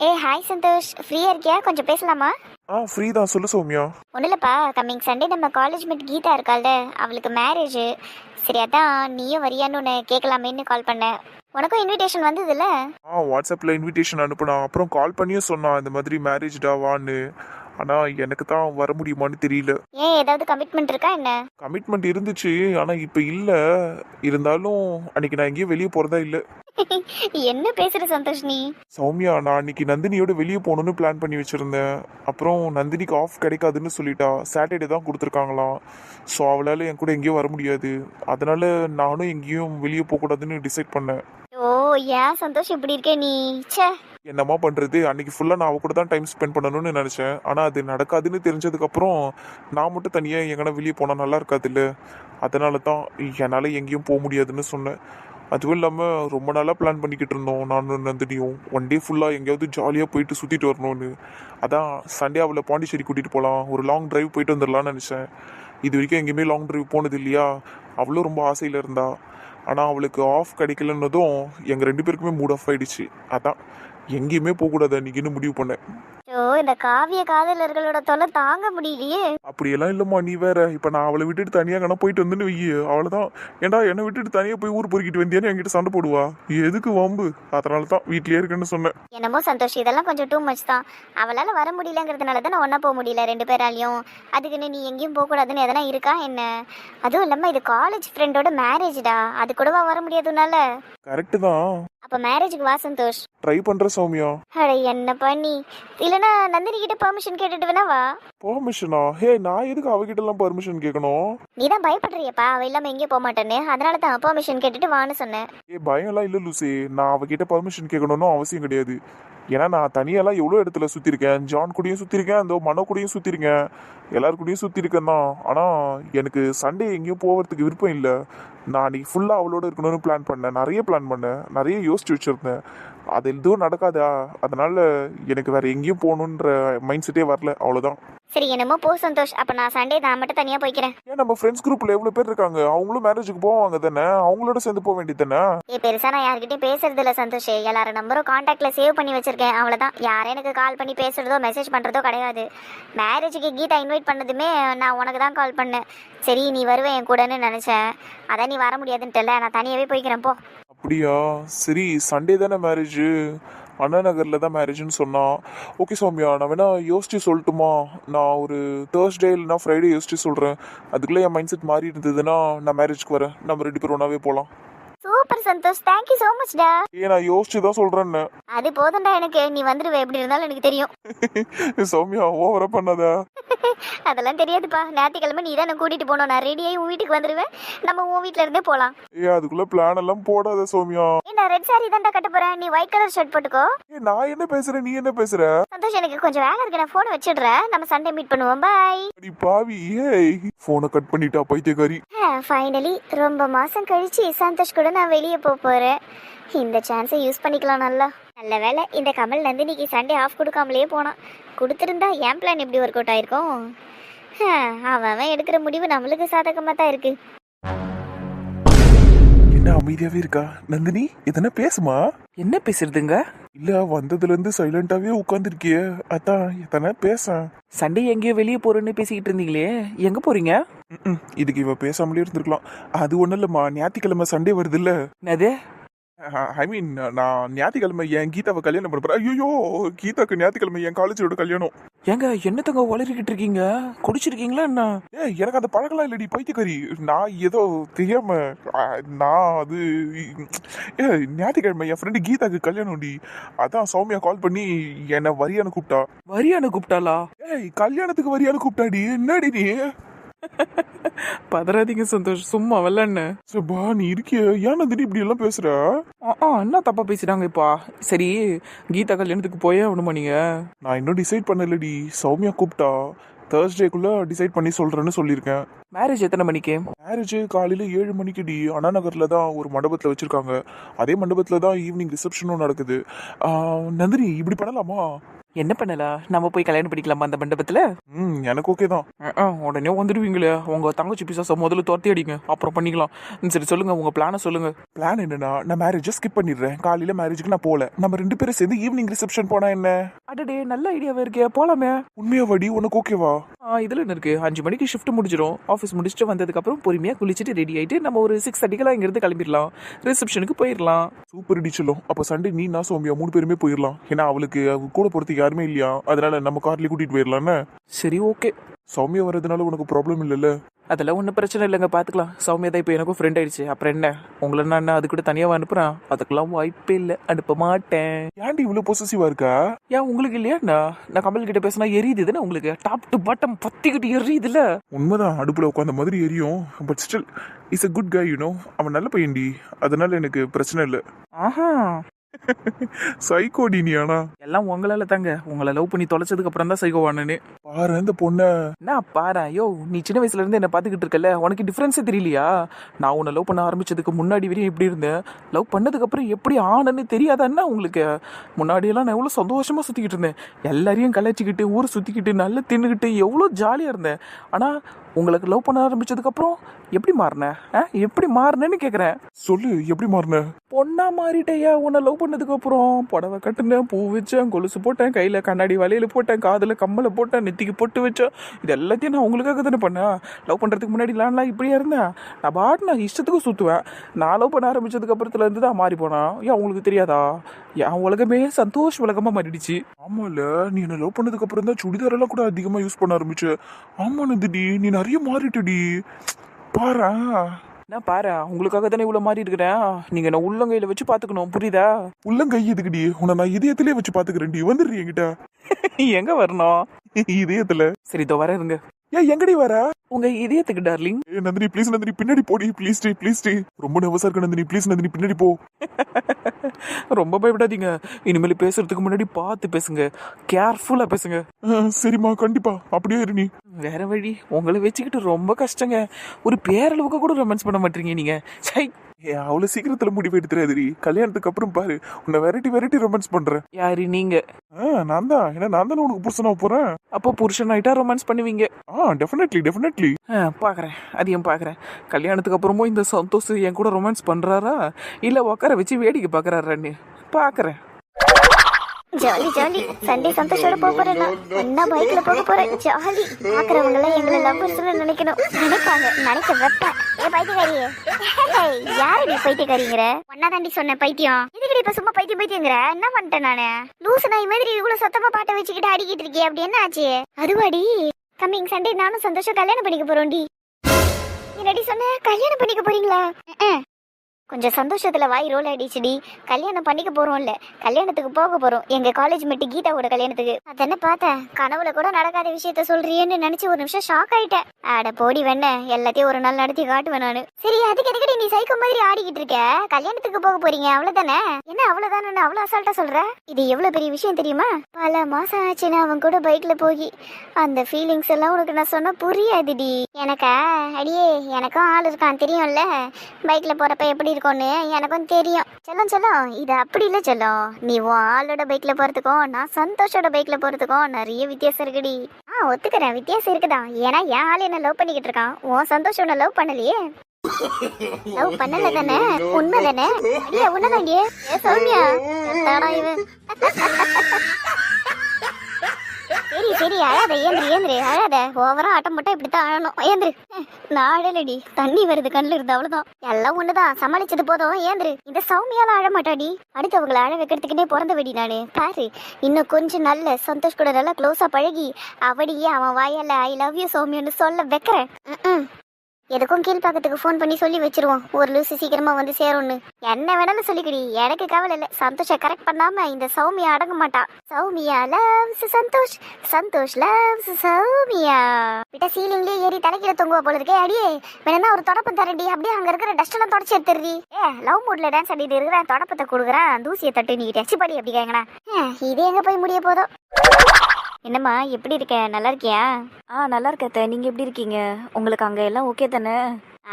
ஏ hi Santhosh. ஃப்ரீயா இருக்கியா? கொஞ்சம் பேசலாமா? ஆ ஃப்ரீ தான். சொல்லு சௌமியா. ஒன்றும் இல்லைப்பா. கம்மிங் சண்டே நம்ம காலேஜ் மேட் கீதா இருக்காள்ல. அவளுக்கு மேரேஜ் சரி அதான் நீயும் வரியான்னு உன்னை கேட்கலாமேன்னு கால் பண்ணேன். உனக்கும் இன்விடேஷன் வந்ததுல்ல ஆ வாட்ஸ்அப்பில் இன்விடேஷன் அனுப்புனா அப்புறம் கால் பண்ணியும் சொன்னான். இந்த மாதிரி மேரேஜ்டா வான்னு. ஆனால் எனக்கு தான் வர முடியுமான்னு தெரியல. ஏன் ஏதாவது கமிட்மெண்ட் இருக்கா என்ன? கமிட்மெண்ட் இருந்துச்சு. ஆனால் இப்போ இல்லை. இருந்தாலும் அன்னைக்கு நான் எங்கேயும் வெளியே போகிறதா இல்லை. என்ன பேசுற சந்தோஷ் நீ? சௌமியா நான் அன்னைக்கு நந்தினியோட வெளியே போகணுன்னு பிளான் பண்ணி வச்சுருந்தேன். அப்புறம் நந்தினிக்கு ஆஃப் கிடைக்காதுன்னு சொல்லிட்டா. சாட்டர்டே தான் கொடுத்துருக்காங்களாம். ஸோ அவளால் என் கூட எங்கேயும் வர முடியாது. அதனால நானும் எங்கேயும் வெளியே போகக்கூடாதுன்னு டிசைட் பண்ணேன். ஓ ஏன் சந்தோஷ் இப்படி இருக்கே நீ? ச்சே. என்னம்மா பண்ணுறது அன்னைக்கு ஃபுல்லாக நான் அவ கூட தான் டைம் ஸ்பெண்ட் பண்ணணும்னு நினச்சேன். ஆனால் அது நடக்காதுன்னு தெரிஞ்சதுக்கப்புறம் நான் மட்டும் தனியாக எங்கன்னா வெளியே போனால் நல்லா இருக்காதுல்ல. அதனால தான் என்னால் எங்கேயும் போக முடியாதுன்னு சொன்னேன். அதுவும் இல்லாமல் ரொம்ப நாளாக பிளான் பண்ணிக்கிட்டு இருந்தோம். நானும் நந்தினியும். ஒன் டே ஃபுல்லாக எங்கேயாவது ஜாலியாக போயிட்டு சுற்றிட்டு வரணும்னு. அதான் சண்டே அவளை பாண்டிச்சேரி கூட்டிகிட்டு போகலாம் ஒரு லாங் டிரைவ் போயிட்டு வந்துடலாம்னு நினச்சேன். இது வரைக்கும் எங்கேயுமே லாங் டிரைவ் போனது இல்லையா? அவளும் ரொம்ப ஆசையில் இருந்தா. ஆனால் அவளுக்கு ஆஃப் கிடைக்கலன்னதும் எங்கள் ரெண்டு பேருக்குமே மூட் ஆஃப் ஆயிடுச்சு. அதான் எங்கேயுமே போகக்கூடாது அன்றைக்கின்னு முடிவு பண்ணேன். ஓ இந்த காவிய காதலர்களோட தொலை தாங்க முடியலையே. அப்படியெல்லாம் இல்லைம்மா நீ வேற. இப்போ நான் அவளை விட்டுட்டு தனியாக கணா போயிட்டு வந்துன்னு வையி. அவ்வளோதான் ஏன்டா என்னை விட்டுட்டு தனியாக போய் ஊர் பொறுக்கிட்டு வந்தியான்னு என்கிட்ட சண்டை போடுவா? எதுக்கு வம்பு? அதனால தான் வீட்லயே இருக்கேன்னு சொன்னேன். என்னமோ சந்தோஷ் இதெல்லாம் கொஞ்சம் டூ மச் தான். அவளால் வர முடியலங்கிறதுனால தான் ஒன்றா போக முடியல ரெண்டு பேராலையும். அதுக்குன்னு நீ எங்கேயும் போகக்கூடாதுன்னு எதனா இருக்கா என்ன? அதுவும் இல்லாமல் இது காலேஜ் ஃப்ரெண்டோட மேரேஜ்டா அது கூடவா வர முடியாதுனால கரெக்டு தான். அப்போ மேரேஜுக்கு வா சந்தோஷ். ட்ரை பண்ணுற சௌமியா. அட என்ன பண்ணி? இல்லைன்னா நந்தினி கிட்ட பெர்மிஷன் கேட்டுட்டு வேணா வா. பெர்மிஷனா ஹே நான் எதுக்கு அவகிட்டலாம் பெர்மிஷன் கேட்கணும்? நீ தான் பயப்படுறியப்பா. அவ இல்லாமல் எங்கேயும் போக மாட்டேன்னு. அதனால தான் பெர்மிஷன் கேட்டுட்டு வான்னு சொன்னேன். ஏ பயம்லாம் இல்லை லூசி. நான் அவகிட்ட பர்மிஷன் கேட்கணும்னு அவசியம் கிடையாது. ஏன்னா நான் தனியாலாம் எவ்வளோ இடத்துல சுற்றிருக்கேன் ஜான் கூடயும் சுற்றிருக்கேன் அந்த மனோ கூடயும் சுற்றிருக்கேன் எல்லார் கூடயும் சுற்றிருக்கேன் தான். ஆனால் எனக்கு சண்டே எங்கேயும் போகிறதுக்கு விருப்பம் இல்லை. நான் அன்றைக்கி ஃபுல்லாக அவளோட இருக்கணும்னு பிளான் பண்ணேன். நிறைய பிளான் பண்ணேன். நிறைய யோசிச்சு வச்சுருந்தேன். அது எதுவும் நடக்காதா? அதனால எனக்கு வேற எங்கேயும் போகணுன்ற மைண்ட் செட்டே வரல. அவ்வளோதான் சரி என்னமோ போ சந்தோஷ். அப்போ நான் சண்டே நான் மட்டும் தனியாக போய்க்கிறேன். ஏன் நம்ம ஃப்ரெண்ட்ஸ் குரூப்பில் எவ்வளோ பேர் இருக்காங்க? அவங்களும் மேரேஜுக்கு போவாங்க தானே? அவங்களோட சேர்ந்து போக வேண்டியது தானே? ஏ பெருசா நான் யார்கிட்டயும் பேசுறது இல்ல சந்தோஷ். எல்லாரும் நம்பரும் காண்டாக்ட்ல சேவ் பண்ணி வச்சிருக்கேன். அவ்வளவுதான். யாரும் எனக்கு கால் பண்ணி பேசுறதோ மெசேஜ் பண்றதோ கிடையாது. மேரேஜுக்கு கீதா இன்வைட் பண்ணதுமே நான் உனக்கு தான் கால் பண்ணேன். சரி நீ வருவேன் என் கூடன்னு நினைச்சேன். அதான் நீ வர முடியாதுன்ட்டுல நான் தனியாகவே போய்க்கிறேன் போ. அப்படியா? சரி சண்டே தானே மேரேஜ் அண்ணா நகரில் தான் மேரேஜ்னு சொன்னான் ஓகே சௌமியா நான் வேணா யோசிச்சு சொல்லட்டுமா? நான் ஒரு தேர்ஸ்டே இல்லைனா ஃப்ரைடே யோசிச்சு சொல்கிறேன் அதுக்குள்ளே என் மைண்ட் செட் மாறி இருந்ததுன்னா நான் மேரேஜ்க்கு வரேன். நம்ம ரெண்டு பேரும் ஒன்றாவே போகலாம் super Santhosh. Thank you so மச்டா ஏ நான் யோசிச்சு தான் சொல்கிறேன்னு அது போதும்டா எனக்கு. நீ வந்துடுவே எப்படி இருந்தாலும் எனக்கு தெரியும். சௌமியா ஓவரா பண்ணாத. அதெல்லாம் தெரியாதுப்பா. ஞாயிற்றுக்கிழமை நீ தான் கூட்டிட்டு போனோம் நான் ரெடியாகி உன் வீட்டுக்கு வந்துடுவேன் நம்ம உன் வீட்ல இருந்தே போகலாம் ஏ அதுக்குள்ளே பிளான் எல்லாம் போடாத சௌமியா. நான் ரெட் சாரி தான்டா கட்ட போறேன். நீ ஒயிட் கலர் ஷர்ட் போட்டுக்கோ. ஏ நான் என்ன பேசுகிறேன் நீ என்ன பேசுகிற சந்தோஷ் எனக்கு கொஞ்சம் வேலை இருக்கு. நான் ஃபோனை வச்சிடுறேன். நம்ம சண்டே மீட் பண்ணுவோம். பாய் அடி பாவி ஏய். ஃபோனை கட் பண்ணிட்டா பைத்தியக்காரி. ஃபைனலி ரொம்ப மாசம் கழிச்சு சந்தோஷ் கூட நான் வெளியே போக போறேன். இந்த சான்ஸை யூஸ் பண்ணிக்கலாம் நல்லா. நல்ல வேலை இந்த கமல் நந்தினிக்கு சண்டே ஆஃப் கொடுக்காமலேயே போனான். கொடுத்துருந்தா என் பிளான் எப்படி ஒர்க் அவுட் ஆயிருக்கும் அவன் அவன் எடுக்கிற முடிவு நம்மளுக்கு சாதகமாக தான் இருக்கு. அமைதியாவே இருக்கா? நந்தினி எதனா பேசுமா? என்ன பேசுறதுங்க? இல்ல வந்ததுல இருந்து சைலண்டாவே உட்காந்துருக்கிய அதான் எத்தனை பேச. சண்டே எங்கேயோ வெளியே போறேன்னு பேசிக்கிட்டு இருந்தீங்களே எங்க போறீங்க? இதுக்கு இவ பேசாமலே இருந்திருக்கலாம். அது ஒண்ணும் இல்லம்மா ஞாயிற்றுக்கிழமை சண்டே வருது இல்ல என்னது? ஐ மீன் நான் ஞாயிற்றுக்கிழமை என் கீதாவை கல்யாணம் பண்ண போறேன். ஐயோ கீதாக்கு ஞாயிற்றுக்கிழமை என் காலேஜோட கல்யாணம். ஏங்க என்னத்தங்க உளறிக்கிட்டு இருக்கீங்க? குடிச்சிருக்கீங்களா என்ன? ஏ எனக்கு அந்த பழக்கலாம் இல்லடி பைத்தியக்காரி. நான் ஏதோ தெரியாம நான் அது ஏ ஞாயிற்றுக்கிழமை என் ஃப்ரெண்டு கீதாக்கு கல்யாணம்டி. அதான் சௌமியா கால் பண்ணி என்னை வரியான்னு கூப்பிட்டா. வரியான கூப்பிட்டாளா? ஏய் கல்யாணத்துக்கு வரியான்னு கூப்பிட்டாடி. என்னடி நீ? பதறாதீங்க சந்தோஷ். சும்மா வெள்ளண்ண சபா நீ இருக்கிய? ஏன் நந்தினி இப்படி எல்லாம் பேசுற? ஆ என்ன தப்பா பேசிட்டாங்க இப்பா? சரி கீதா கல்யாணத்துக்கு போயே ஆகணுமா நீங்க? நான் இன்னும் டிசைட் பண்ணலடி. சௌமியா கூப்பிட்டா. தேர்ஸ்டேக்குள்ள டிசைட் பண்ணி சொல்றேன்னு சொல்லியிருக்கேன். மேரேஜ் எத்தனை மணிக்கு? மேரேஜ் காலையில ஏழு மணிக்கு டி. அண்ணா நகர்ல தான் ஒரு மண்டபத்துல வச்சிருக்காங்க. அதே மண்டபத்துல தான் ஈவினிங் ரிசப்ஷனும் நடக்குது. நந்தினி இப்படி பண்ணலாமா? என்ன பண்ணலாம் நம்ம போய் கல்யாணம் பண்ணிக்கலாமா அந்த மண்டபத்துல? ம் எனக்கு ஓகே தான். உடனே வந்துடுவீங்களே. உங்க தங்கச்சி பிசாச முதல்ல துரத்தி அடிங்க. அப்புறம் பண்ணிக்கலாம். சரி சொல்லுங்க. உங்க பிளானை சொல்லுங்க. பிளான் என்னன்னா நான் மேரேஜை ஸ்கிப் பண்ணிடுறேன். காலையில மேரேஜுக்கு நான் போல. நம்ம ரெண்டு பேரும் சேர்ந்து ஈவினிங் ரிசப்ஷன் போனா என்ன? அடடே நல்ல ஐடியாவே இருக்கே. போலாமே. உண்மையா வடி உனக்கு ஓகேவா இதுல என்ன இருக்கு? அஞ்சு மணிக்கு ஷிஃப்ட் முடிஞ்சிடும். ஆஃபீஸ் முடிச்சுட்டு வந்ததுக்கு அப்புறம் பொறுமையா குளிச்சுட்டு ரெடி ஆயிட்டு நம்ம ஒரு சிக்ஸ் தேர்ட்டிக்கெல்லாம் இங்கிருந்து கிளம்பிடலாம். ரிசப்ஷனுக்கு போயிடலாம். சூப்பர் டிச்சலும் அப்ப சண்டே நீ நான் சௌமியா மூணு பேருமே போயிடலாம். ஏன்னா அவளுக்கு அவ கூட போறதுக்கு யாருமே இல்லையா? அதனால நம்ம கார்லயே கூட்டிட்டு போயிடலாம்னு சரி ஓகே சௌமியா வர்றதுனால உனக்கு ப்ராப்ளம் இல்லைல்ல? அதெல்லாம் ஒன்றும் பிரச்சனை இல்லைங்க பார்த்துக்கலாம் சௌமியா தான் இப்போ எனக்கும் ஃப்ரெண்ட் ஆயிடுச்சு. அப்புறம் என்ன? உங்களை நான் என்ன அது கூட தனியாக அனுப்புறேன்? அதுக்கெல்லாம் வாய்ப்பே இல்லை. அனுப்ப மாட்டேன். ஏன்டி இவ்வளவு பொசசிவா இருக்கா? ஏன் உங்களுக்கு இல்லையாண்ணா நான் கமல் கிட்ட பேசினா எரியுது தானே உங்களுக்கு? டாப் டு பாட்டம் பத்திக்கிட்டு எரியுதுல்ல. உண்மைதான் அடுப்புல உட்காந்த மாதிரி எரியும். But still is a good guy you know அவன் நல்ல பையன்டி. அதனால எனக்கு பிரச்சனை இல்லை. ஆஹா. சைக்கோடி நீ ஆனா எல்லாம் உங்களால தாங்க. உங்களை லவ் பண்ணி தொலைச்சதுக்கு அப்புறம் தான் சைகோவானு பாரு இந்த பொண்ணை. என்ன பாரு? ஐயோ நீ சின்ன வயசுல இருந்து என்ன பார்த்துக்கிட்டு இருக்கல உனக்கு டிஃப்ரென்ஸே தெரியலையா? நான் உன்னை லவ் பண்ண ஆரம்பிச்சதுக்கு முன்னாடி வரையும் எப்படி இருந்தேன்? லவ் பண்ணதுக்கு அப்புறம் எப்படி ஆனன்னு தெரியாதான்னா உங்களுக்கு? முன்னாடியெல்லாம் நான் எவ்வளோ சந்தோஷமா சுத்திக்கிட்டு இருந்தேன். எல்லாரையும் கலாச்சிக்கிட்டு ஊரை சுத்திக்கிட்டு நல்லா தின்னுக்கிட்டு எவ்வளோ ஜாலியா இருந்தேன். ஆனா உங்களுக்கு லவ் பண்ண ஆரம்பிச்சதுக்கு அப்புறம் எப்படி மாறின? எப்படி மாறினேன்னு கேட்குறேன் சொல்லு எப்படி மாறின? பொண்ணா மாறிட்டேயா? உன்னை லவ் பண்ணதுக்கு அப்புறம் புடவை கட்டுனேன் பூ வச்சேன் கொலுசு போட்டேன் கையில கண்ணாடி வளையல் போட்டேன் காதுல கம்மலை போட்டேன் நெத்திக்கு பொட்டு வச்சேன். இது எல்லாத்தையும் நான் உங்களுக்காக தானே பண்ணேன். லவ் பண்றதுக்கு முன்னாடி நான் இப்படியா இருந்தேன்? நான் பாட்டு நான் இஷ்டத்துக்கு சுத்துவேன். நான் லவ் பண்ண ஆரம்பிச்சதுக்கு அப்புறத்துல இருந்து தான் மாறி போனா ஏன் உங்களுக்கு தெரியாதா? என் உலகமே சந்தோஷ உலகமா மாறிடுச்சு. ஆமால நீ என்ன லவ் பண்ணதுக்கு அப்புறம் தான் சுடிதார் எல்லாம் கூட அதிகமா யூஸ் பண்ண ஆரம்பிச்ச. ஆமா நந்திடி நீ நிறைய மாறிட்டடி. பாரு. என்ன பாரு உங்களுக்காக தானே இவ்வளவு மாறி இருக்கிறேன் நீங்க என்ன உள்ளங்கையில வச்சு பாத்துக்கணும் புரியுதா? உள்ளங்கை எதுக்குடி? உன்னை நான் இதயத்திலே வச்சு பாத்துக்கிறேன்டி. வந்துடுறீ என்கிட்ட. எங்க வரணும்? இதயத்துல. சரி இதோ வரேன் இருங்க. ஏன் எங்கடி வர? உங்க இதயத்துக்கு டார்லிங் ஏ நந்தினி ப்ளீஸ் நந்தினி பின்னாடி போடி ப்ளீஸ் டி ப்ளீஸ் டி. ரொம்ப நர்வஸா இருக்கு நந்தினி ப்ளீஸ் நந்தினி பின்னாடி போ. ரொம்ப பயப்படாதீங்க. இனிமேல் பேசுறதுக்கு முன்னாடி பார்த்து பேசுங்க. கேர்ஃபுல்லா பேசுங்க. சரிம்மா கண்டிப்பா. அப்படியே இரு நீ. வேற வழி. உங்களை வச்சுக்கிட்டு ரொம்ப கஷ்டங்க. ஒரு பேரளவுக்கு கூட ரொமான்ஸ் பண்ண மாட்டீங்க நீங்க. சை. ஏ அவ்வளவு சீக்கிரத்துல முடிவு எடுத்துறாதுடி. கல்யாணத்துக்கு அப்புறம் பாரு உன்னை வெரைட்டி வெரைட்டி ரொமான்ஸ் பண்றேன். யாரு நீங்க? ஆ நான் தான். ஏன்னா நான் தானே உனக்கு புருஷனா போறேன். அப்போ புருஷன் ஆயிட்டா ரொமான்ஸ் பண்ணுவீங்க? ஆ டெஃபினெட்லி டெஃபினெட்லி ஆ, பாக்குறேன். அதையும் பாக்குறேன். கல்யாணத்துக்கு அப்புறமும் இந்த சந்தோஷ் என் கூட ரொமான்ஸ் பண்றாரா? இல்ல உட்கார வச்சு வேடிக்கை பாக்குறாரான்னு? பாக்குறேன். Jolly jolly. சண்டே சந்தோஷோட போக போறேன். ஒண்ணா பைக்ல போக போறேன் ஜாலி. பாக்குறவங்க எல்லாம் எங்களை லவ்வர்ஸ்னு நினைக்கணும். நினைப்பாங்க. நினைக்க வைப்பேன். ஏ பைத்தியக்காரியே ஏய், யாரடி பைத்தியக்காரிங்கிற? ஒன்னா தாண்டி சொன்ன பைத்தியம். இதுக்கடி இப்ப சும்மா பைத்தியம் பைத்தியங்கிற? என்ன பண்ணிட்டேன் நானு? லூசு நாய் மாதிரி இவ்வளவு சத்தமா பாட்டை வச்சுக்கிட்டு அடிக்கிட்டு இருக்கியே. அப்படி என்ன ஆச்சு? அதுவாடி. கம்மிங் சண்டே நானும் சந்தோஷம் கல்யாணம் பண்ணிக்க போறோம்டி. என்னடி சொன்ன? கல்யாணம் பண்ணிக்க போறீங்களா. கொஞ்சம் சந்தோஷத்தில் வாய் ரோல் ஆயிடுச்சுடி. கல்யாணம் பண்ணிக்க போறோம்ல. கல்யாணத்துக்கு போக போகிறோம் எங்கள் காலேஜ் மட்டும் கீதாவோட கல்யாணத்துக்கு. அதென்ன பார்த்தேன். கனவுல கூட நடக்காத விஷயத்த சொல்றியேன்னு நினச்சி ஒரு நிமிஷம் ஷாக் ஆயிட்டேன். ஆட போடி வெண்ண. எல்லாத்தையும் ஒரு நாள் நடத்தி காட்டுவேன் நான். சரி அதுக்கு எதுக்கடி நீ சைக்கோ மாதிரி ஆடிக்கிட்டு இருக்க? கல்யாணத்துக்கு போக போறீங்க அவ்வளோதானே என்ன அவ்வளவுதானே அவ்வளோ அசால்ட்டா சொல்ற? இது எவ்வளோ பெரிய விஷயம் தெரியுமா? பல மாசம் ஆச்சுன்னு அவன் கூட பைக்கில் போய் அந்த ஃபீலிங்ஸ் எல்லாம் உனக்கு நான் சொன்னால் புரியாதுடி. எனக்கா? அடியே எனக்கும் ஆள் இருக்கான் தெரியும்ல. பைக்கில் போகிறப்ப எப்படி பண்ணியிருக்கோன்னு எனக்கும் தெரியும். செல்லம் செல்லம் இது அப்படி இல்லை செல்லம். நீ உன் ஆளோட பைக்ல போறதுக்கும் நான் சந்தோஷோட பைக்ல போறதுக்கும் நிறைய வித்தியாசம் இருக்குடி. ஆ ஒத்துக்கிறேன். வித்தியாசம் இருக்குதா ஏன்னா என் ஆள் என்ன லவ் பண்ணிக்கிட்டு இருக்கான். உன் சந்தோஷம் உன்னை லவ் பண்ணலையே. லவ் பண்ணல தானே? உண்மை தானே? அடியா உன்னதாண்டியே ஏ சௌமியா. தானா இவன்? சரி அழாத ஏந்திரி ஏந்திரி அழாத. ஓவரா ஆட்டம் போட்டா இப்படித்தான் அழணும் ஏந்திரு. நான் அழலடி தண்ணி வருது கண்ணில் இருந்து அவ்வளவுதான். எல்லாம் ஒண்ணுதான். சமாளிச்சது போதும். ஏந்திரு. இந்த சௌமியால அழ மாட்டாடி. அடுத்தவங்களை அழ வைக்கிறதுக்குன்னே பிறந்த வெடி நானு. பாரு இன்னும் கொஞ்சம் நல்ல சந்தோஷ் கூட நல்லா க்ளோஸா பழகி அவடியே அவன் வாயால ஐ லவ் யூ சௌமியான்னு சொல்ல வைக்கிறேன். எதுக்கும் கீழ்ப்பாக்கத்துக்கு ஃபோன் பண்ணி சொல்லி வச்சிருவோம். ஒரு லூசு சீக்கிரமா வந்து சேரும்னு. என்ன வேணாலும் சொல்லிக்கிடி. எனக்கு கவலை இல்லை. சந்தோஷ கரெக்ட் பண்ணாம இந்த சௌமியா அடங்க மாட்டான் சௌமியா லவ்ஸ் சந்தோஷ். சந்தோஷ் லவ்ஸ் சௌமியா. விட்ட சீலிங்லயே ஏறி தலைக்கிற தொங்குவா போல இருக்கே. அடியே வேணா ஒரு தொடப்பம் தரடி அப்படியே அங்க இருக்கிற டஸ்ட் எல்லாம் தொடச்சி எடுத்துறி ஏ லவ் மூட்ல டான்ஸ் ஆடிட்டு இருக்கிறேன் தொடப்பத்தை கொடுக்குறேன். தூசியை தட்டு நீ டச்சு படி அப்படி கேங்கண்ணா இது எங்க போய் முடிய போதும் என்னம்மா எப்படி இருக்க? நல்லா இருக்கியா? ஆ நல்லா இருக்கத்த நீங்க எப்படி இருக்கீங்க? உங்களுக்கு அங்க எல்லாம் ஓகே தானே?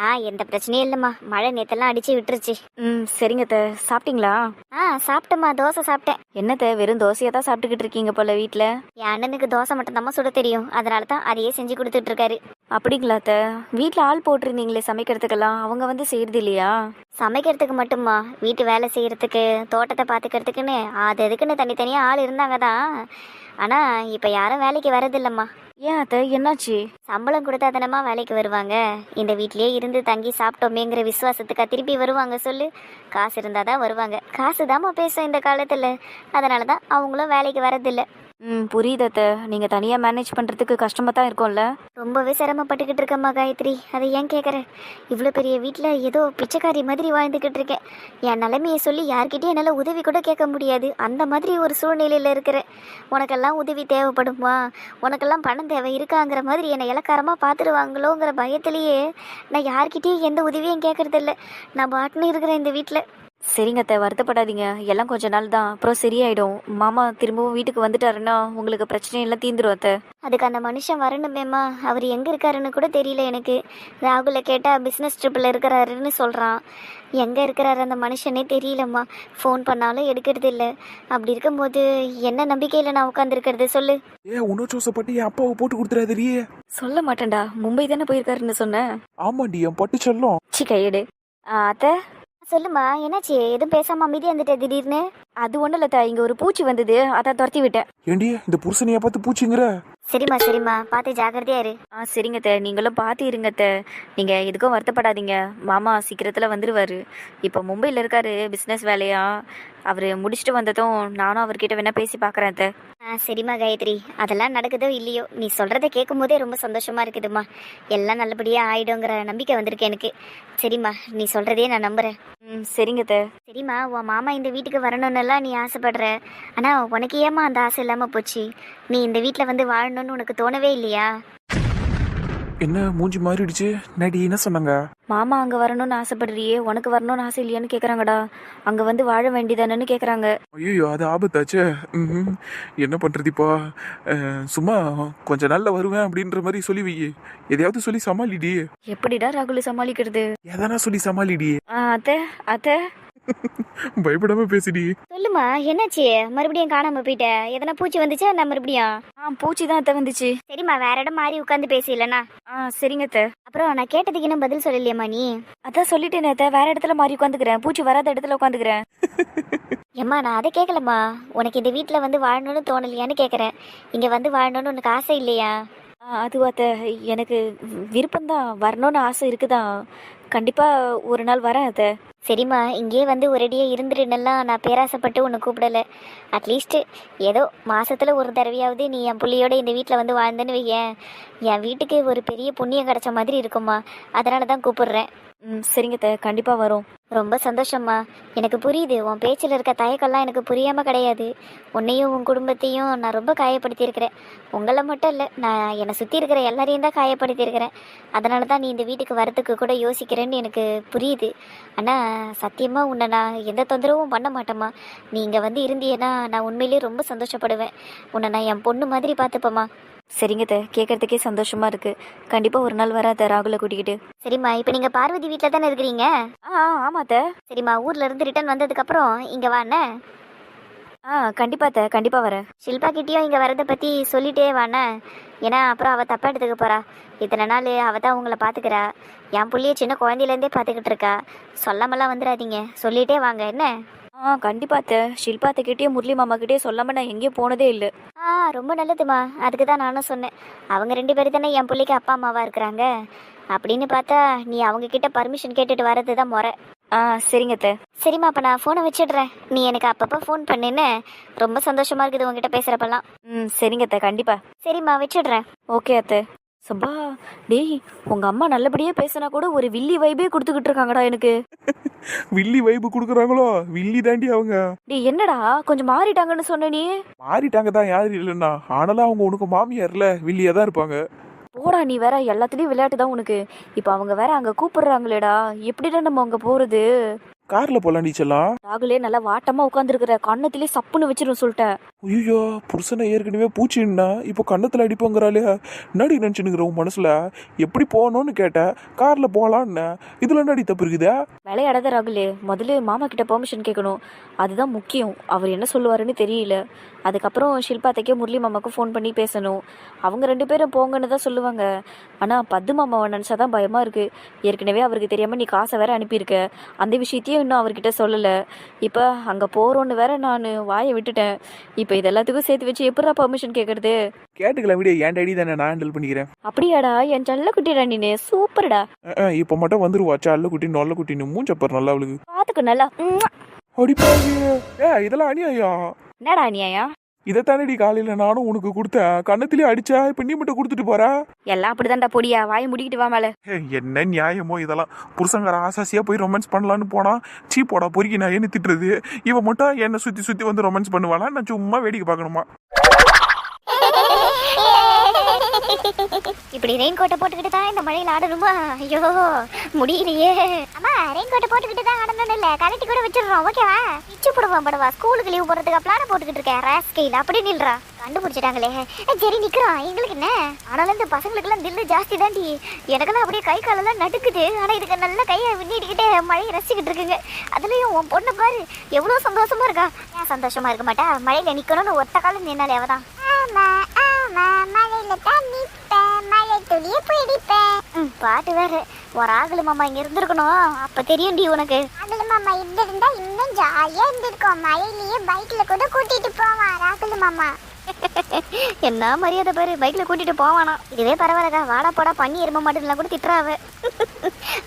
ஆ எந்த பிரச்சனையும் இல்லைம்மா. மழை நேத்தெல்லாம் அடிச்சு விட்டுருச்சு. ம் சரிங்க அத்தை. சாப்பிட்டீங்களா? ஆ சாப்பிட்டேம்மா. தோசை சாப்பிட்டேன். என்னத்த வெறும் தோசையா தான் சாப்பிட்டுக்கிட்டு இருக்கீங்க போல வீட்ல. என் அண்ணனுக்கு தோசை மட்டும் தான் சுட தெரியும். அதனால தான் அதையே செஞ்சு கொடுத்துட்டு இருக்காரு. அப்படிங்களா அத்தை? வீட்ல ஆள் போட்டிருந்தீங்களே சமைக்கிறதுக்கெல்லாம். அவங்க வந்து செய்யறது இல்லையா? சமைக்கிறதுக்கு மட்டுமா வீட்டு வேலை செய்யறதுக்கு தோட்டத்தை பார்த்துக்கிறதுக்குன்னு அது எதுக்குன்னு தனித்தனியாக ஆள் இருந்தாங்க தான். ஆனால் இப்போ யாரும் வேலைக்கு வரதில்லம்மா. ஏன் அத்தை? என்னாச்சு? சம்பளம் கொடுத்தா தானம்மா வேலைக்கு வருவாங்க. இந்த வீட்லயே இருந்து தங்கி சாப்பிட்டோமேங்கிற விசுவாசத்துக்கா திருப்பி வருவாங்க சொல்லு. காசு இருந்தால் தான் வருவாங்க. காசு தாம்மா பேசும் இந்த காலத்தில். அதனால தான் அவங்களும் வேலைக்கு வரதில்ல. ம் புரியுது அத்தை. நீங்கள் தனியாக மேனேஜ் பண்ணுறதுக்கு கஷ்டமாக தான் இருக்கும்ல? ரொம்பவே சிரமப்பட்டுக்கிட்டு இருக்கம்மா காயத்ரி அதை ஏன் கேட்குற இவ்வளோ பெரிய வீட்டில் ஏதோ பிச்சைக்காரி மாதிரி வாழ்ந்துக்கிட்டு இருக்கேன். என் நிலைமையை சொல்லி யார்கிட்டயும் என்னால் உதவி கூட கேட்க முடியாது. அந்த மாதிரி ஒரு சூழ்நிலையில் இருக்கிறேன் உனக்கெல்லாம் உதவி தேவைப்படுமா? உனக்கெல்லாம் பணம் தேவை இருக்காங்கிற மாதிரி என்னை இலக்காரமாக பார்த்துருவாங்களோங்கிற பயத்திலேயே நான் யார்கிட்டேயும் எந்த உதவியும் கேட்கறதில்ல நான் பாட்டுன்னு இருக்கிறேன் இந்த வீட்டில் சரிங்க அத்தை வருத்தப்படாதீங்க. எல்லாம் கொஞ்ச நாள் தான். அப்புறம் சரியாயிடும். மாமா திரும்பவும் வீட்டுக்கு வந்துட்டாருன்னா உங்களுக்கு பிரச்சனை எல்லாம் தீந்துரும் அத்தை. அதுக்கு அந்த மனுஷன் வரணுமேம்மா. அவர் எங்கே இருக்காருன்னு கூட தெரியல எனக்கு. ராகுலை கேட்டால் பிஸ்னஸ் ட்ரிப்பில் இருக்கிறாருன்னு சொல்கிறான் எங்கே இருக்கிறாரு அந்த மனுஷனே தெரியலம்மா. ஃபோன் பண்ணாலும் எடுக்கிறது இல்லை. அப்படி இருக்கும்போது என்ன நம்பிக்கையில் நான் உட்காந்துருக்கிறது சொல்லு. ஏ உணர்ச்சோசப்பட்டு என் அப்பாவை போட்டு கொடுத்துறாதரியே சொல்ல மாட்டேன்டா. மும்பை தானே போயிருக்காருன்னு சொன்னேன் ஆமாண்டி என் பட்டு செல்லம். சி கையெடு. ஆ, அத்தை. சொல்லுமா என்னாச்சு? எதுவும் பேசாமல் அமைதி வந்துட்டே திடீர்னு? அது ஒன்றும் இல்லத்த இங்க ஒரு பூச்சி வந்தது. அதான் துரத்தி விட்டேன். ஏண்டி இந்த புருஷனையா பார்த்து பூச்சிங்கிற? சரிம்மா சரிம்மா. பார்த்து ஜாக்கிரதையா இரு. ஆ சரிங்க அத்தை. நீங்களும் பார்த்து இருங்க அத்தை. நீங்க எதுக்கும் வருத்தப்படாதீங்க. மாமா சீக்கிரத்துல வந்துருவாரு. இப்போ மும்பையில் இருக்காரு பிஸ்னஸ் வேலையா? அவர் முடிச்சுட்டு வந்ததும் நானும் அவர்கிட்ட வேணா பேசி பார்க்குறேன் அத்தை. ஆ சரிம்மா காயத்ரி. அதெல்லாம் நடக்குதோ இல்லையோ? நீ சொல்கிறத கேட்கும் போதே ரொம்ப சந்தோஷமா இருக்குதும்மா எல்லாம் நல்லபடியாக ஆயிடுங்கிற நம்பிக்கை வந்திருக்கு எனக்கு. சரிம்மா நீ சொல்கிறதே நான் நம்புகிறேன் ம் சரிங்க அத்தை. சரிம்மா உன் மாமா இந்த வீட்டுக்கு வரணும்னுலாம் நீ ஆசைப்படுற. ஆனால் உனக்கு ஏம்மா அந்த ஆசை இல்லாமல் போச்சு? நீ இந்த வீட்டில் வந்து வாழணும்னு உனக்கு தோணவே இல்லையா? என்ன மூஞ்சி மாறிடுச்சு? நடி என்ன சொன்னாங்க? மாமா அங்க வரணும்னு ஆசைப்படுறியே உனக்கு வரணும்னு ஆசை இல்லையான்னு கேக்குறாங்கடா. அங்க வந்து வாழ வேண்டியதானன்னு கேக்குறாங்க. ஐயோ அது ஆபத்தாச்சே. என்ன பண்றதுப்பா அஹ், சும்மா கொஞ்ச நாள்ல வருவேன் அப்படின்ற மாதிரி சொல்லி வை. எதையாவது சொல்லி சமாளிடி. எப்படிடா ராகுல் சமாளிக்கிறது? எதனா சொல்லி சமாளிடி. அத்தை அத்தை. பயப்படாம பேசிடி. சொல்லுமா என்னாச்சு? மறுபடியும் காணாமல் போயிட்ட. எதனா பூச்சி வந்துச்சா நான் மறுபடியும்? ஆ பூச்சி தான் அத்தை வந்துச்சு. சரிம்மா வேற இடம் மாறி உட்காந்து பேசு இல்லைனா ஆ சரிங்க அத்தை. அப்புறம் நான் கேட்டதுக்கு இன்னும் பதில் சொல்லலையம்மா நீ? அதான் சொல்லிட்டேனே அத்தை வேற இடத்துல மாறி உட்காந்துக்கிறேன். பூச்சி வராத இடத்துல உட்காந்துக்கிறேன். ஏம்மா நான் அதை கேட்கலம்மா உனக்கு இந்த வீட்டில் வந்து வாழணும்னு தோணலையான்னு கேட்குறேன் இங்கே வந்து வாழணும்னு உனக்கு ஆசை இல்லையா? ஆ, அது அத்தை எனக்கு விருப்பம்தான் வரணும்னு ஆசை இருக்குதான் கண்டிப்பாக ஒரு நாள் வரேன் அத்தை. சரிம்மா இங்கேயே வந்து ஒரேடியாக இருந்துருன்னெல்லாம் நான் பேராசைப்பட்டு உன்னை கூப்பிடல. அட்லீஸ்ட்டு ஏதோ மாதத்தில் ஒரு தடவையாவது நீ என் புள்ளியோட இந்த வீட்டில் வந்து வாழ்ந்தேன்னு வையேன். என் வீட்டுக்கு ஒரு பெரிய புண்ணியம் கிடச்ச மாதிரி இருக்கும்மா. அதனால தான் கூப்பிடுறேன். ம் சரிங்க த கண்டிப்பாக வரும். ரொம்ப சந்தோஷம்மா. எனக்கு புரியுது. உன் பேச்சில் இருக்க தயக்கம்லாம் எனக்கு புரியாமல் கிடையாது. உன்னையும் உன் குடும்பத்தையும் நான் ரொம்ப காயப்படுத்தியிருக்கிறேன். உங்களை மட்டும் இல்லை நான் என்னை சுற்றி இருக்கிற எல்லாரையும் தான் காயப்படுத்தியிருக்கிறேன். அதனால தான் நீ இந்த வீட்டுக்கு வரத்துக்கு கூட யோசிக்கிறேன்னு எனக்கு புரியுது. ஆனால் சத்தியமாக உன்னை நான் எந்த தொந்தரவும் பண்ண மாட்டேம்மா. நீ இங்கே வந்து இருந்தீன்னா நான் உண்மையிலேயே ரொம்ப சந்தோஷப்படுவேன். உன்னை நான் என் பொண்ணு மாதிரி பார்த்துப்பேம்மா. சரிங்க அத்தை. கேட்கறதுக்கே சந்தோஷமா இருக்கு. கண்டிப்பா ஒரு நாள் வரேன் அத்தை ராகுலை கூட்டிக்கிட்டு. சரிம்மா இப்போ நீங்கள் பார்வதி வீட்டில் தானே இருக்கிறீங்க? ஆ ஆ, ஆமா அத்தை. சரிம்மா ஊர்ல இருந்து ரிட்டர்ன் வந்ததுக்கப்புறம் இங்கே வாண்ணே ஆ கண்டிப்பா அத்தை கண்டிப்பா வரேன். ஷில்பா கிட்டேயும் இங்கே வரதை பற்றி சொல்லிட்டே வாண்ணே ஏன்னா அப்புறம் அவள் தப்பாக எடுத்துக்க போறா. இத்தனை நாள் அவள் தான் உங்களை பார்த்துக்கிறா என் புள்ளைய சின்ன குழந்தையிலேருந்தே பார்த்துக்கிட்டு இருக்கா. சொல்லாமலாம் வந்துடாதீங்க. சொல்லிட்டே வாங்க என்ன? ஆ கண்டிப்பா அத்தை. ஷில்பா அத்தை கிட்டேயும் முரளி மாமா கிட்டேயும் சொல்லாம நான் எங்கேயும் போனதே இல்லை. ஆ ரொம்ப நல்லதுமா. அதுக்கு தான் நானும் சொன்னேன். அவங்க ரெண்டு பேரும் தானே என் பிள்ளைக்கு அப்பா அம்மாவாக இருக்கிறாங்க. அப்படின்னு பார்த்தா நீ அவங்க கிட்ட பர்மிஷன் கேட்டுட்டு வர்றது தான் முறை. ஆ சரிங்க அத்தை. சரிம்மா அப்போ நான் ஃபோனை வச்சிடுறேன். நீ எனக்கு அப்பப்போ ஃபோன் பண்ணுன்னு ரொம்ப சந்தோஷமா இருக்குது உங்ககிட்ட பேசுகிறப்பெல்லாம் ம் சரிங்க அத்தை கண்டிப்பா. சரிம்மா வச்சிடுறேன். ஓகே அத்தை. சம்பா டேய் உங்க அம்மா நல்லபடியா பேசினா கூட ஒரு வில்லி வைபே கொடுத்துக்கிட்டு இருக்காங்கடா எனக்கு. வில்லி வைப்பு கொடுக்குறாங்களோ? வில்லி தாண்டி அவங்க. டேய் என்னடா? கொஞ்சம் மாறிட்டாங்கன்னு சொன்ன நீ. மாறிட்டாங்க தான் யாரும் இல்லைன்னா ஆனாலும் அவங்க உனக்கு மாமியார்ல வில்லியா தான் இருப்பாங்க. போடா நீ வேற எல்லாத்துலயும் விளையாட்டு தான் உனக்கு. இப்போ அவங்க வேற அங்க கூப்பிடுறாங்களேடா. எப்படிடா நம்ம அங்க போறது? கார்ல போலாம் நீச்சலாம் ராகுலே நல்லா வாட்டமா உட்காந்துருக்குற கண்ணத்திலே சப்புன்னு வச்சிரும் சொல்லிட்டேன். ஐயோ புருஷனை ஏற்கனவே பூச்சின்னா இப்போ கண்ணத்துல அடிப்போங்கிறாளே. நடி நினச்சினுங்கிற உன் மனசுல? எப்படி போகணும்னு கேட்டேன் கார்ல போகலான்னு இதுல நடி தப்பு இருக்குதா? விளையாடாத ராகுலே முதல்ல மாமா கிட்ட பெர்மிஷன் கேட்கணும் அதுதான் முக்கியம். அவர் என்ன சொல்லுவாருன்னு தெரியல. அதுக்கப்புறம் ஷில்பா தைக்க முரளி மாமாவுக்கு ஃபோன் பண்ணி பேசணும். அவங்க ரெண்டு பேரும் போங்கன்னு தான் சொல்லுவாங்க. ஆனால் பத்து மாமாவை நினச்சா தான் பயமாக இருக்குது ஏற்கனவே அவருக்கு தெரியாமல் நீ காசை வேற அனுப்பியிருக்க. அந்த விஷயத்தையும் இன்னும் அவர்கிட்ட சொல்லலை. இப்போ அங்கே போகிறோன்னு வேற நான் வாயை விட்டுட்டேன். இப்போ இது எல்லாத்துக்கும் சேர்த்து வச்சு எப்படா பெர்மிஷன் கேட்குறது கேட்டுக்கலாம் விட. என் டேடி தானே நான் ஹேண்டில் பண்ணிக்கிறேன். அப்படியாடா? என் செல்ல குட்டிடா நீனு. சூப்பர்டா. இப்போ மட்டும் வந்துருவாச்சா அல்ல குட்டி நொல்ல குட்டின்னு மூஞ்சப்பர் நல்லா அவளுக்கு பார்த்துக்க நல்லா. அடிப்பாங்க. ஏ இதெல்லாம் அநியாயம். என்னடா நியாயம் இதை தானடி காலையில நானும் உனக்கு கொடுத்தேன். கண்ணத்திலே அடிச்சா இப்ப நீ மட்டும் கொடுத்துட்டு போற? எல்லாம் அப்படிதான்டா பொடியா. வாயை முடிக்கிட்டு வா மேலே. என்ன நியாயமோ இதெல்லாம். புருஷங்கிற ஆசாசியா போய் ரொமான்ஸ் பண்ணலான்னு போனா சீப்போடா பொறுக்கி நான் என்ன திட்டுறது இவ மட்டும் என்ன சுத்தி சுத்தி வந்து ரொமான்ஸ் பண்ணுவாளா? நான் சும்மா வேடிக்கை பார்க்கணுமா? இப்படி ரெயின் கோட்டை போட்டுக்கிட்டு தான் இந்த மழையில் ஆடணுமா? ஐயோ முடியலையே. அம்மா ரெயின் கோட்டை போட்டுக்கிட்டு தான் ஆடணும்னு இல்லை கலட்டி கூட வச்சிடுறோம் ஓகேவா பிச்சு போடுவோம் படவா ஸ்கூலுக்கு லீவ் போடுறதுக்கு பிளான போட்டுக்கிட்டு இருக்கேன். ரேஸ்கையில் அப்படி நில்றா. கண்டுபிடிச்சிட்டாங்களே. சரி நிக்கிறோம் எங்களுக்கு என்ன? ஆனாலும் இந்த பசங்களுக்கெல்லாம் தில்லு ஜாஸ்தி தாண்டி எனக்கெல்லாம் அப்படியே கை காலெல்லாம் நடுக்குது. ஆனால் இதுக்கு நல்ல கையை விண்ணிட்டுக்கிட்டே மழையை ரசிக்கிட்டு இருக்குங்க. அதுலேயும் உன் பொண்ணு பாரு எவ்வளோ சந்தோஷமா இருக்கா? ஏன் சந்தோஷமா இருக்க மாட்டா? மழையில் நிற்கணும்னு ஒத்த காலம் நின்னாலே அவதான். ஆமா மழையில தான் நிப்பேன் மழை துளிய பிடிப்பேன் பாட்டு வேற. ஒரு ஆகலு மாமா இங்க இருந்திருக்கணும். அப்ப தெரியும்டி உனக்கு. ஆகலு மாமா இங்க இன்னும் ஜாலியா இருந்திருக்கோம். மழையிலேயே பைக்ல கூட கூட்டிட்டு போவான். ராகுலு மாமா. என்ன மரியாதை பாரு. பைக்ல கூட்டிட்டு போவானா. இதுவே பரவாயில்லக்கா. வாடா போடா. பண்ணி எரும மாட்டுலாம் கூட திட்டுறாவ.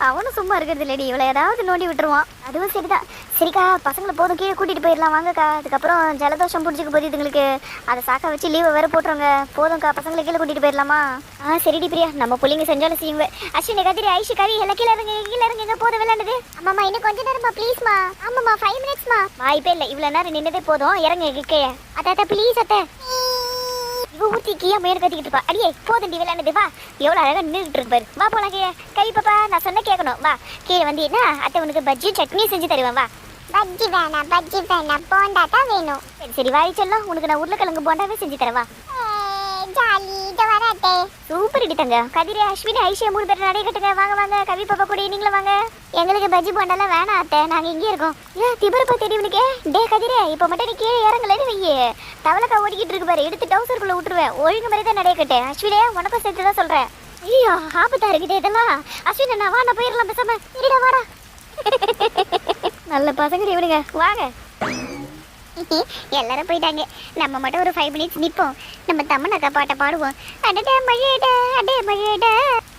அவனும் சும்மா இருக்கிறது இல்லடி. இவளை ஏதாவது நோண்டி விட்டுருவான். அதுவும் சரிதான். சரிக்கா பசங்களை போதும். கீழே கூட்டிட்டு போயிடலாம். வாங்கக்கா. அதுக்கப்புறம் ஜலதோஷம் பிடிச்சிக்க போது இதுங்களுக்கு. அதை சாக்கா வச்சு லீவை வேற போட்டுருங்க. போதும்க்கா பசங்களை கீழே கூட்டிட்டு போயிடலாமா? ஆ சரிடி பிரியா. நம்ம பிள்ளைங்க செஞ்சாலும் செய்யுங்க. அஸ்வினி கதிரி ஐஷு கவி எல்லாம் கீழே இறங்க கீழே இறங்க. போதும் விளையாடுது? ஆமாம்மா இன்னும் கொஞ்ச நேரமா ப்ளீஸ்மா ஆமாம்மா ஃபைவ் மினிட்ஸ்மா வாய்ப்பே இல்லை. இவ்வளோ நேரம் நின்னதே போதும். இறங்க கீழே அத்தாத்தா ப்ளீஸ் அத்தை. இவ ஊத்தி கீழே மேல கத்திக்கிட்டு இருப்பா. அடியே போதண்டி விளையாடுது வா. எவ்வளவு அழகா நின்றுட்டு இருக்கு பாரு. வா போலாம் கீழே. கை பாப்பா நான் சொன்ன கேட்கணும். வா. கீழே வந்து என்ன? அத்தை உனக்கு பஜ்ஜி சட்னி செஞ்சு தருவேன் வா. பஜ்ஜி வேணாம் பஜ்ஜி வேணாம் போண்டா தான் வேணும். சரி சரி வாய் சொல்லும். உனக்கு நான் உருளைக்கிழங்கு போண்டாவே செஞ்சு தரவா ஜாலி. இத சூப்பர் இடி தங்க. கதிரி அஸ்வினி ஐஷியா மூணு பேர் நடை கட்டுங்க. வாங்க வாங்க. கவி பாப்பா கூட நீங்களும் வாங்க. எங்களுக்கு பஜ்ஜி போண்டெல்லாம் வேணாம் அத்தை. நாங்க இங்கே இருக்கோம். ஏன் திபரப்பா தெரியும் உனக்கு டே கதிரே இப்போ மட்டும் நீ கீழே இறங்கலன்னு வையே. தவளக்கா ஓடிக்கிட்டு இருக்கு பாரு. எடுத்து டவுசருக்குள்ள விட்டுருவேன். ஒழுங்கு மாதிரி தான் நடை கட்டு அஸ்வினே உனக்கும் சேர்த்து தான் சொல்றேன். ஐயோ ஆபத்தா இருக்குது இதெல்லாம். அஸ்வின் நான் வா நான் போயிடலாம். பேசாம சரிடா வாடா. நல்ல பசங்க இவனுங்க. வாங்க. எல்லாரும் போயிட்டாங்க. நம்ம மட்டும் ஒரு ஃபைவ் மினிட்ஸ் நிற்போம் நம்ம தம்மனக்கா பாட்டை பாடுவோம். அடடே மழையடா அடே மழையடா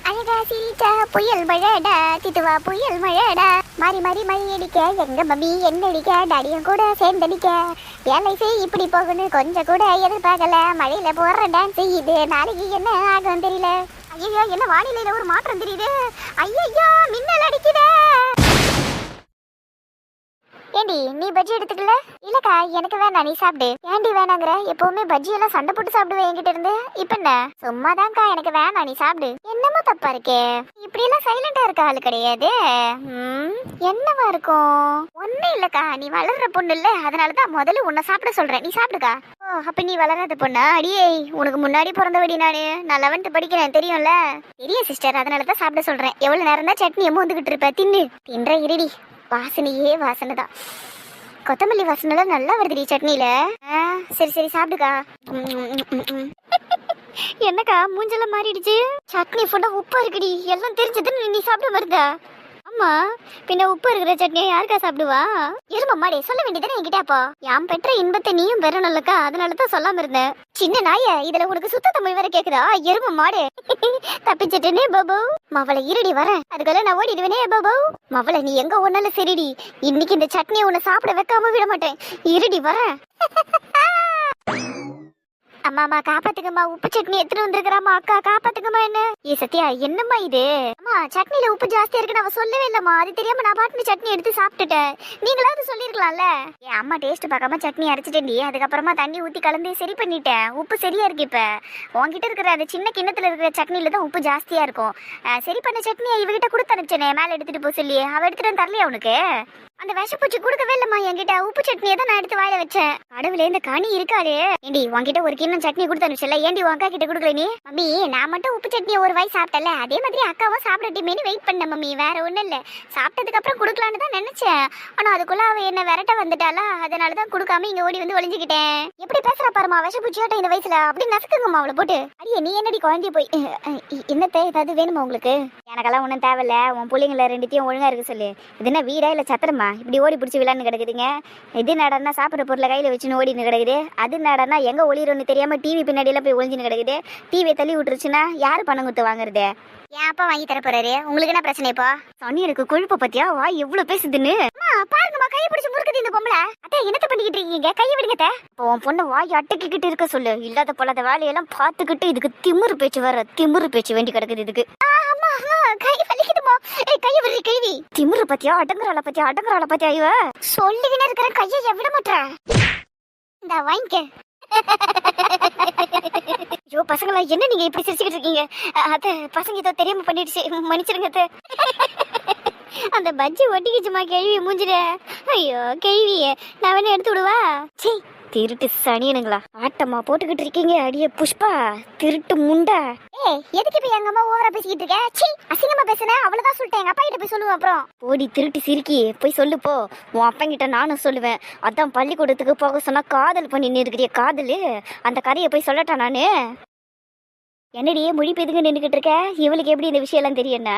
அழகா சிரிச்சா புயல் மழையடா திட்டுவா புயல் மழையடா மாறி மாறி மழை அடிக்க எங்க மம்மி என்ன அடிக்க? டாடியும் கூட வேலை எல்ஐசி இப்படி போகணும் கொஞ்சம் கூட எதிர்பார்க்கல. மழையில போடுற டான்ஸ் இது நாளைக்கு என்ன ஆகும் தெரியல. ஐயோ என்ன வானிலையில ஒரு மாற்றம் தெரியுது. ஐயோ மின்னல் அடிக்குதே. ஏண்டி நீ பஜ்ஜி எடுத்துக்கல? இல்லக்கா எனக்கு வேணாம் நீ சாப்பிடு. ஏண்டி வேணாங்கிற? எப்பவுமே பஜ்ஜி எல்லாம் சண்டை போட்டு சாப்பிடுவேன் என்கிட்ட இருந்து. இப்ப என்ன? சும்மாதான்க்கா எனக்கு வேணாம் நீ சாப்பிடு. என்னமோ தப்பா இருக்கே. இப்படி எல்லாம் சைலண்டா இருக்க ஆளு கிடையாது. என்னவா இருக்கும்? ஒண்ணும் இல்லக்கா நீ வளர்ற பொண்ணு இல்ல. அதனாலதான் முதல்ல உன்னை சாப்பிட சொல்றேன். நீ சாப்பிடுக்கா. ஓ அப்ப நீ வளராத பொண்ணா? அடியே உனக்கு முன்னாடி பிறந்தவடி நானு. நான் லெவன்த் படிக்கிறேன் தெரியும்ல? தெரியும் சிஸ்டர் அதனாலதான் சாப்பிட சொல்றேன். எவ்வளவு நேரம் தான் சட்னி எம்மோந்துகிட்டு இருப்ப? தின்னு. தின்ற இருடி. வாசனையே வாசனை தான். கொத்தமல்லி வாசனைலாம் நல்லா வருதுடி சட்னியில. சரி சரி சாப்பிடுக்கா. என்னக்கா மூஞ்செல்லாம் மாறிடுச்சு? சட்னி ஃபுல்லா உப்பா இருக்குடி. எல்லாம் தெரிஞ்சதுன்னு நீ சாப்பிட வருதா? ஆமா பின்ன உப்பு இருக்கிற சட்னியை யாருக்கா சாப்பிடுவா? எரும மாடே சொல்ல வேண்டியதானே என்கிட்ட அப்போ? யாம் பெற்ற இன்பத்தை நீயும் பெறணும்லக்கா அதனால தான் சொல்லாம இருந்தேன். சின்ன நாய இதுல உனக்கு சுத்த தமிழ் வேற கேக்குதா? எரும மாடு. தப்பிச்சிட்டேனே பாபு. மவளை இருடி வர அதுக்குள்ள நான் ஓடிடுவேனே பாபு. மவளை நீ எங்க ஒன்னாலும் சரிடி. இன்னைக்கு இந்த சட்னியை உன்னை சாப்பிட வைக்காம விட மாட்டேன். இருடி வர அம்மா அம்மா காப்பாத்துக்கம்மா உப்பு சட்னி எடுத்துட்டு வந்திருக்கிறாமா அக்கா. காப்பாத்துக்கம்மா என்ன? ஏ சத்யா என்னம்மா இது? அம்மா சட்னில உப்பு ஜாஸ்தியா இருக்குன்னு அவ சொல்லவே இல்லம்மா. அது தெரியாம நான் பாட்டு சட்னி எடுத்து சாப்பிட்டுட்டேன். நீங்களாவது சொல்லிருக்கலாம்ல? ஏ அம்மா டேஸ்ட் பார்க்காம சட்னி அரைச்சிட்டேன்டி. அதுக்கப்புறமா தண்ணி ஊத்தி கலந்து சரி பண்ணிட்டேன். உப்பு சரியா இருக்கு இப்ப. உன்கிட்ட இருக்கிற அந்த சின்ன கிண்ணத்துல இருக்கிற சட்னில தான் உப்பு ஜாஸ்தியா இருக்கும். சரி பண்ண சட்னியை இவகிட்ட கொடுத்து அனுப்பிச்சேனே. மேல எடுத்துட்டு போ சொல்லி. அவ எடுத்துட்டு வந்து தரலையா உனக்கு? அந்த விஷப்பூச்சி கொடுக்கவே இல்லம்மா என்கிட்ட. உப்பு சட்னியை தான் நான் எடுத்து வாயில வச்சேன். கடவுளே இந்த கனி இருக்காளே ஏண்டி உன்கிட்ட ஒரு கிண்ணம் சட்னி கொடுத்து அனுப்பிச்சல ஏண்டி உன் அக்கா கிட்ட கொடுக்கல நீ? மம்மி நான் மட்டும் உப்பு சட்னியை ஒரு வாய் சாப்பிட்டல அதே மாதிரி அக்காவும் சாப்பிடட்டுமேனு வெயிட் பண்ண மம்மி வேற ஒண்ணும் இல்ல. சாப்பிட்டதுக்கு அப்புறம் கொடுக்கலான்னு தான் நினைச்சேன். ஆனா அதுக்குள்ள அவ என்ன விரட்ட வந்துட்டாளா? அதனால தான் கொடுக்காம இங்க ஓடி வந்து ஒளிஞ்சுக்கிட்டேன். எப்படி பேசுறா பாருமா விஷப்பூச்சியாட்டம் இந்த வயசுல. அப்படி நசுக்குங்கம்மா அவளை போட்டு. அடியே நீ என்னடி குழந்தை போய் என்னத்தை ஏதாவது வேணுமா உங்களுக்கு? எனக்கெல்லாம் ஒன்றும் தேவையில்ல. உன் பிள்ளைங்கள ரெண்டுத்தையும் ஒழுங்கா இருக்கு சொல்லு. இது என்ன வீடா இல்ல சத்திரமா? இப்படி ஓடி பிடிச்சி விளாண்டு கிடக்குதுங்க. இது நடனா சாப்பிட்ற பொருளை கையில வச்சுன்னு ஓடின்னு கிடக்குது. அது நடனா எங்க ஒளிரோன்னு தெரியாம டிவி பின்னாடியெல்லாம் போய் ஒளிஞ்சுன்னு கிடக்குது. டிவியை தள்ளி விட்டுருச்சுன்னா யாரு பணம் கொடுத்து வாங்குறது? ஏன் அப்பா வாங்கி தர போறாரு. உங்களுக்கு என்ன பிரச்சனை இப்போ? சொன்னி எனக்கு கொழுப்பு பத்தியா? வா எவ்வளவு பேசுதுன்னு. அம்மா, பாருங்கம்மா கையை பிடிச்சு முறுக்குது இந்த பொம்பளை. அத்தை என்னத்த பண்ணிக்கிட்டு இருக்கீங்க? கையை விடுங்க உன் பொண்ணு வாய் அட்டக்கிக்கிட்டு இருக்க சொல்லு. இல்லாத பொல்லாத வேலையெல்லாம் பார்த்துக்கிட்டு இதுக்கு திமிரு பேச்சு வர திமிரு பேச்சு வேண்டி கிடக்குது இதுக்கு. கை வலிக்குதுமா ஏய் கையை விடுறி கைவி. திமிரு பத்தியா? அடங்குறாள பத்தியா? அடங்குறாள பத்தியா இவ? சொல்லிக்கினே இருக்கிற கையை எவ்வளவு மாட்டற இந்த வாங்கிக்க. ஐயோ பசங்களா என்ன நீங்க இப்படி சிரிச்சுக்கிட்டு இருக்கீங்க? அத பசங்க ஏதோ தெரியாம பண்ணிடுச்சு. மன்னிச்சிருங்க அந்த பஜ்ஜி ஒட்டிக்கிச்சுமா கேள்வி மூஞ்சிட ஐயோ கேள்வி நான் வேணா எடுத்து விடுவா? சீ திருட்டு சனியனுங்களா ஆட்டமா போட்டுக்கிட்டு இருக்கீங்க அடியே புஷ்பா. திருட்டு முண்டா. ஏய் எதுக்கு இப்ப எங்க அம்மா ஓவரா பேசிக்கிட்டு இருக்க? சீ அசிங்கமா பேசுனேன் அவ்வளவுதான் சொல்லிட்டேன். எங்க அப்பா கிட்ட போய் சொல்லுவேன் அப்புறம். போடி திருட்டு சிரிக்கி. போய் சொல்லு போ. உன் அப்பா கிட்ட நானும் சொல்லுவேன். அதான் பள்ளிக்கூடத்துக்கு போக சொன்னா காதல் பண்ணி இருக்கிறிய காதலு. அந்த கதையை போய் சொல்லட்டா நானு? என்னடியே மொழி பெதுங்க நின்றுக்கிட்டு இருக்க இவளுக்கு எப்படி இந்த விஷயம்லாம் தெரியும்னா?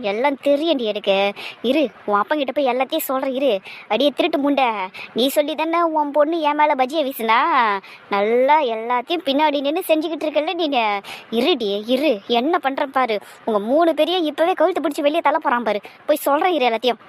எல்லாம் தெரியண்டி எனக்கு. இரு உன் அப்பங்கிட்ட போய் எல்லாத்தையும் சொல்கிறேன் இரு. அடியே திருட்டு முண்டை. நீ சொல்லி தானே உன் பொண்ணு என் மேலே பஜ்ஜியை வீசுனா? நல்லா எல்லாத்தையும் பின்னாடி நின்று செஞ்சுக்கிட்டு இருக்கல நீ இருடி இரு. என்ன பண்ணுறேன் பாரு. உங்கள் மூணு பேரையும் இப்போவே கழுத்து பிடிச்சி வெளியே தலை போகிறான் பாரு. போய் சொல்கிறேன் இரு எல்லாத்தையும்.